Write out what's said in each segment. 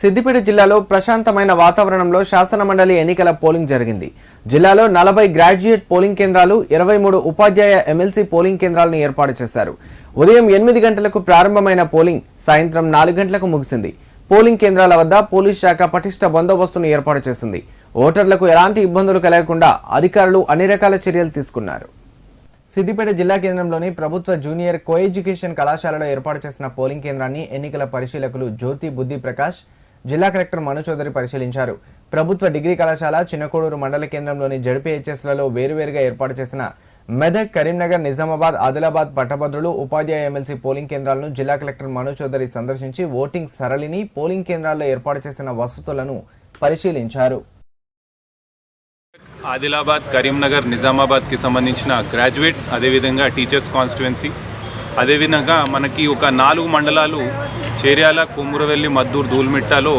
సిద్దిపేట జిల్లాలో ప్రశాంతమైన వాతావరణంలో శాసనమండలి ఎన్నికల పోలింగ్ జరిగింది. జిల్లాలో నలభై గ్రాడ్యుయేట్ పోలింగ్ కేంద్రాలు ఇరవై మూడు ఉపాధ్యాయ ఎమ్మెల్సీ పోలింగ్ కేంద్రాలను ఏర్పాటు చేశారు. ఉదయం ఎనిమిది గంటలకు ప్రారంభమైన పోలింగ్ సాయంత్రం నాలుగు గంటలకు ముగిసింది. పోలింగ్ కేంద్రాల వద్ద పోలీస్ శాఖ పటిష్ట బందోబస్తును ఏర్పాటు చేసింది. ఓటర్లకు ఎలాంటి ఇబ్బందులు కలగకుండా అధికారులు అన్ని రకాల చర్యలు తీసుకున్నారు. సిద్దిపేట జిల్లా కేంద్రంలోని ప్రభుత్వ జూనియర్ కో ఎడ్యుకేషన్ కళాశాలలో ఏర్పాటు చేసిన పోలింగ్ కేంద్రాన్ని ఎన్నికల పరిశీలకులు జ్యోతి బుద్ధి ప్రకాష్ జిల్లా కలెక్టర్ మను చౌదరి పరిశీలించారు. ప్రభుత్వ డిగ్రీ కళాశాల చిన్నకోడూరు మండల కేంద్రంలోని జడ్పీహెచ్ఎస్లలో వేరువేరుగా ఏర్పాటు చేసిన మెదక్ కరీంనగర్ నిజామాబాద్ ఆదిలాబాద్ పట్టభద్రులు ఉపాధ్యాయ ఎమ్మెల్సీ పోలింగ్ కేంద్రాలను జిల్లా కలెక్టర్ మను చౌదరి సందర్శించి ఓటింగ్ సరళిని పోలింగ్ కేంద్రాల్లో ఏర్పాటు చేసిన వసతులను పరిశీలించారు. ఆదిలాబాద్ కరీంనగర్ నిజామాబాద్కి సంబంధించిన గ్రాడ్యుయేట్స్ అదేవిధంగా టీచర్స్ కాన్స్టిట్యువెన్సీ అదేవిధంగా మనకి ఒక నాలుగు మండలాలు చేర్యాల కొమురవెల్లి మద్దూరు దూల్మిట్టాలో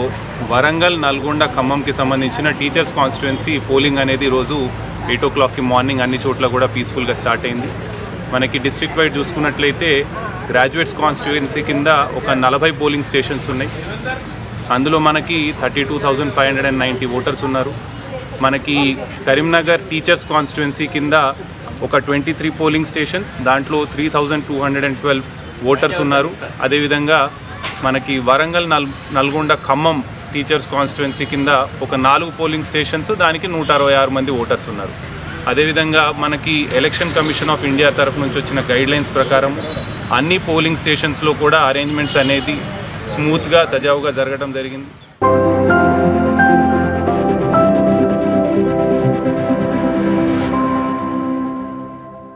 వరంగల్ నల్గొండ ఖమ్మంకి సంబంధించిన టీచర్స్ కాన్స్టిట్యువెన్సీ పోలింగ్ అనేది ఈరోజు ఎయిట్ ఓ క్లాక్కి మార్నింగ్ అన్ని చోట్ల కూడా పీస్ఫుల్గా స్టార్ట్ అయింది. మనకి డిస్ట్రిక్ట్ వైడ్ చూసుకున్నట్లయితే గ్రాడ్యుయేట్స్ కాన్స్టిట్యువెన్సీ కింద ఒక నలభై పోలింగ్ స్టేషన్స్ ఉన్నాయి. అందులో మనకి thirty two thousand five hundred and ninety voters ఉన్నారు. మనకి కరీంనగర్ టీచర్స్ కాన్స్టిట్యువెన్సీ కింద ఒక ట్వంటీ త్రీ పోలింగ్ స్టేషన్స్ దాంట్లో three thousand two hundred and twelve voters ఉన్నారు. అదేవిధంగా మనకి Warangal null Nalgonda Khammam teachers constituency కింద ఒక నాలుగు పోలింగ్ స్టేషన్స్ దానికి నూట అరవై ఆరు మంది ఓటర్స్ ఉన్నారు. అదేవిధంగా మనకి ఎలక్షన్ కమిషన్ ఆఫ్ ఇండియా తరఫు నుంచి వచ్చిన గైడ్లైన్స్ ప్రకారం అన్ని పోలింగ్ స్టేషన్స్లో కూడా అరేంజ్మెంట్స్ అనేది స్మూత్గా సజావుగా జరగడం జరిగింది.